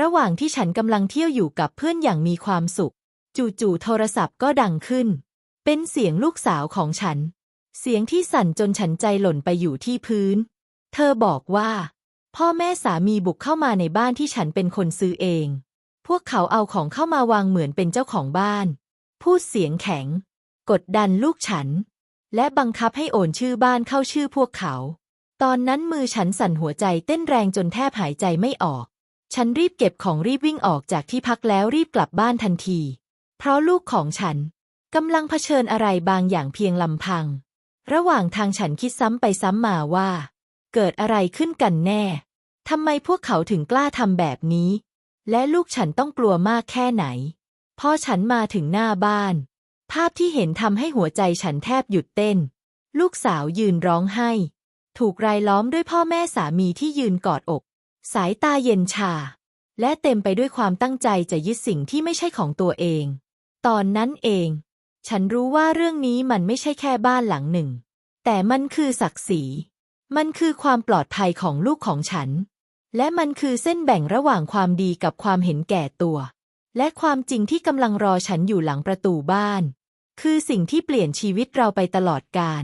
ระหว่างที่ฉันกำลังเที่ยวอยู่กับเพื่อนอย่างมีความสุข จู่ๆโทรศัพท์ก็ดังขึ้น เป็นเสียงลูกสาวของฉัน เสียงที่สั่นจนฉันใจหล่นไปอยู่ที่พื้น เธอบอกว่า พ่อแม่สามีบุกเข้ามาในบ้านที่ฉันเป็นคนซื้อเอง พวกเขาเอาของเข้ามาวางเหมือนเป็นเจ้าของบ้าน พูดเสียงแข็ง กดดันลูกฉัน และบังคับให้โอนชื่อบ้านเข้าชื่อพวกเขา ตอนนั้นมือฉันสั่นหัวใจเต้นแรงจนแทบหายใจไม่ออก ฉันรีบเก็บของรีบวิ่งออกจากที่พักแล้วรีบกลับบ้านทันที เพราะลูกของฉันกำลังเผชิญอะไรบางอย่างเพียงลำพัง ระหว่างทางฉันคิดซ้ำไปซ้ำมาว่า เกิดอะไรขึ้นกันแน่ทำไมพวกเขาถึงกล้าทำแบบนี้ และลูกฉันต้องกลัวมากแค่ไหน พอฉันมาถึงหน้าบ้าน ภาพที่เห็นทำให้หัวใจฉันแทบหยุดเต้น ลูกสาวยืนร้องไห้ ถูกรายล้อมด้วยพ่อแม่สามีที่ยืนกอดอก สายตาเย็นชา และเต็มไปด้วยความตั้งใจจะยึดสิ่งที่ไม่ใช่ของตัวเอง ตอนนั้นเอง ฉันรู้ว่าเรื่องนี้มันไม่ใช่แค่บ้านหลังหนึ่ง แต่มันคือศักดิ์ศรี มันคือความปลอดภัยของลูกของฉัน และมันคือเส้นแบ่งระหว่างความดีกับความเห็นแก่ตัว และความจริงที่กำลังรอฉันอยู่หลังประตูบ้าน คือสิ่งที่เปลี่ยนชีวิตเราไปตลอดกาล